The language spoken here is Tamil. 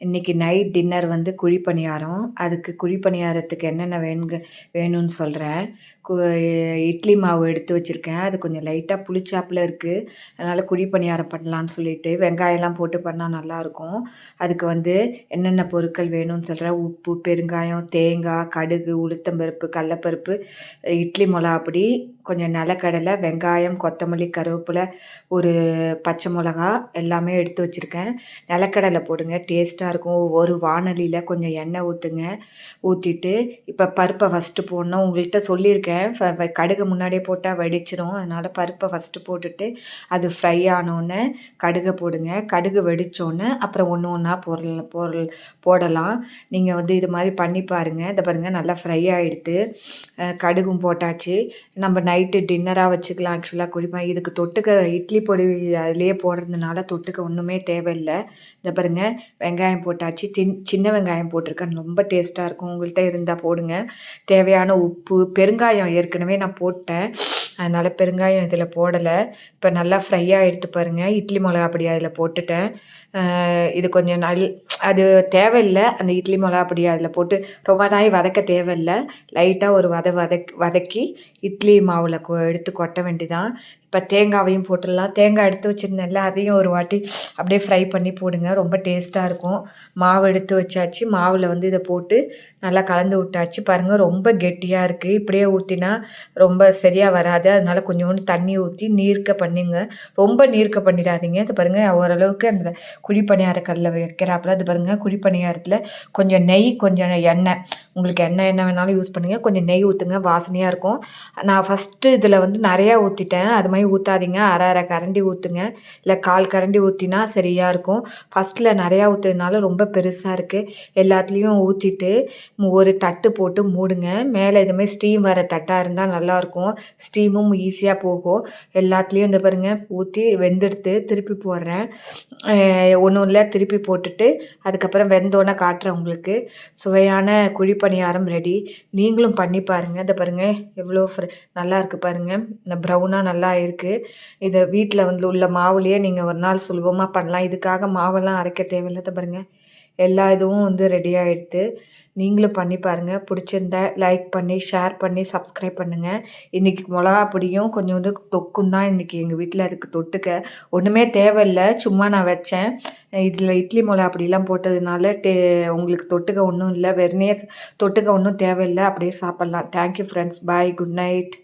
இன்றைக்கி நைட் டின்னர் வந்து குழி பணியாரம் அதுக்கு குழி பணியாரத்துக்கு என்னென்ன வேணுங்க வேணும்னு சொல்கிறேன் கு இட்லி மாவு எடுத்து வச்சுருக்கேன். அது கொஞ்சம் லைட்டாக புளிச்சாப்பில் இருக்குது அதனால் குழி பணியாரம் பண்ணலான்னு சொல்லிட்டு வெங்காயம்லாம் போட்டு பண்ணால் நல்லாயிருக்கும் அதுக்கு வந்து என்னென்ன பொருட்கள் வேணும்னு சொல்கிறேன் உப்பு பெருங்காயம் தேங்காய் கடுகு உளுத்தம்பருப்பு கடலப்பருப்பு இட்லி மிளகா அப்படி கொஞ்சம் நிலக்கடலை வெங்காயம் கொத்தமல்லி கருவேப்பிலை ஒரு பச்சை மிளகா எல்லாமே எடுத்து வச்சுருக்கேன். நிலக்கடலை போடுங்க டேஸ்ட்டாக இருக்கும். ஒரு வானலியில் கொஞ்சம் எண்ணெய் ஊற்றுங்க ஊற்றிட்டு இப்போ பருப்பை ஃபஸ்ட்டு போடணும். உங்கள்கிட்ட சொல்லியிருக்கேன். கடுகு முன்னாடியே போட்டால் வெடிச்சிரும். அதனால் பருப்பை ஃபஸ்ட்டு போட்டுட்டு அது ஃப்ரை ஆனோடனே கடுகை போடுங்க. கடுகு வெடித்தோன்னே அப்புறம் ஒன்று ஒன்றா பொருள் பொருள் போடலாம். நீங்கள் வந்து இது மாதிரி பண்ணி பாருங்கள் இதை பாருங்கள் நல்லா ஃப்ரை ஆகிடுது கடுகும் போட்டாச்சு. நம்ம நைட்டு டின்னராக வச்சுக்கலாம் ஆக்சுவலாக குடிப்பேன் இதுக்கு தொட்டுக்க இட்லி பொடி அதுலேயே போடுறதுனால தொட்டுக்க ஒன்றுமே தேவையில்லை. இந்த பாருங்கள் வெங்காயம் போட்டாச்சு. சின் சின்ன வெங்காயம் போட்டிருக்கேன். ரொம்ப டேஸ்ட்டாக இருக்கும். உங்கள்கிட்ட இருந்தால் போடுங்க. தேவையான உப்பு பெருங்காயம் ஏற்கனவே நான் போட்டேன். அதனால் பெருங்காயம் இதில் போடலை. இப்போ நல்லா ஃப்ரையாக எடுத்து பாருங்கள் இட்லி மிளகா அப்படி அதில் போட்டுட்டேன். இது கொஞ்சம் நல் அது தேவையில்லை. அந்த இட்லி மிளகா அப்படி அதில் போட்டு ரொம்ப நாய் வதக்க தேவையில்லை. லைட்டாக ஒரு வத வதக் வதக்கி இட்லி மாவில் கொ எடுத்து கொட்ட வேண்டிதான். இப்போ தேங்காவையும் போட்டுடலாம். தேங்காய் எடுத்து வச்சுருந்தேன்ல அதையும் ஒரு வாட்டி அப்படியே ஃப்ரை பண்ணி போடுங்க. ரொம்ப டேஸ்ட்டாக இருக்கும். மாவு எடுத்து வச்சாச்சு. மாவில் வந்து இதை போட்டு நல்லா கலந்து விட்டாச்சு. பாருங்கள் ரொம்ப கெட்டியாக இருக்குது இப்படியே ஊற்றினா ரொம்ப சரியாக வராது. அதனால கொஞ்சோண்டு தண்ணி ஊற்றி நீர்க்க பண்ணிங்க. ரொம்ப நீர்க்க பண்ணிடாதீங்க. இது பாருங்கள் ஓரளவுக்கு அந்த குழி பணியார கல்லில் வைக்கிறாப்புல. அது பாருங்கள் குழி பணியாரத்தில் கொஞ்சம் நெய் கொஞ்சம் எண்ணெய். உங்களுக்கு எண்ணெய் என்ன வேணாலும் யூஸ் பண்ணுங்கள் கொஞ்சம் நெய் ஊற்றுங்க வாசனையாக இருக்கும். நான் ஃபஸ்ட்டு இதில் வந்து நிறையா ஊற்றிட்டேன் அது மாதிரி ஊற்றாதீங்க அரை அரை கரண்டி ஊற்றுங்க இல்லை கால் கரண்டி ஊற்றினா சரியாக இருக்கும். ஃபஸ்ட்டில் நிறையா ஊற்றுறதுனால ரொம்ப பெருசாக இருக்குது எல்லாத்துலேயும் ஊற்றிட்டு ஒரு தட்டு போட்டு மூடுங்க. மேலே இதுமாதிரி ஸ்டீம் வர தட்டாக இருந்தால் நல்லாயிருக்கும் ஸ்டீமும் ஈஸியாக போகும். எல்லாத்துலேயும் இந்த பாருங்கள் ஊற்றி வெந்தெடுத்து திருப்பி போடுறேன். ஒன்றும் இல்லை திருப்பி போட்டுட்டு அதுக்கப்புறம் வெந்தோன்னே காட்டுறேன் உங்களுக்கு. சுவையான குழிப்பணியாரம் ரெடி நீங்களும் பண்ணி பாருங்கள் இதை பாருங்கள் எவ்வளோ ஃப்ரெ நல்லா இருக்குது பாருங்கள் இந்த ப்ரௌனாக நல்லா இருக்குது இதை வீட்டில் வந்து உள்ள மாவுலேயே நீங்கள் ஒரு நாள் சுலபமாக பண்ணலாம். இதுக்காக மாவெல்லாம் அரைக்க தேவையில்லை. பாருங்கள் எல்லா இதுவும் வந்து ரெடி ஆகிடுது நீங்களும் பண்ணி பாருங்கள் பிடிச்சிருந்தா லைக் பண்ணி ஷேர் பண்ணி சப்ஸ்கிரைப் பண்ணுங்கள் இன்றைக்கி மிளகா பொடியும் கொஞ்சோண்டு தொக்கும் தான் இன்றைக்கி எங்கள் வீட்டில் அதுக்கு தொட்டுக்க. ஒன்றுமே தேவையில்லை. சும்மா நான் வச்சேன். இதில் இட்லி மிளகா அப்படிலாம் போட்டதுனால டே உங்களுக்கு தொட்டுக்க ஒன்றும் இல்லை. வெறுனே தொட்டுக்க ஒன்றும் தேவையில்லை. அப்படியே சாப்பிட்லாம். Thank you friends bye good night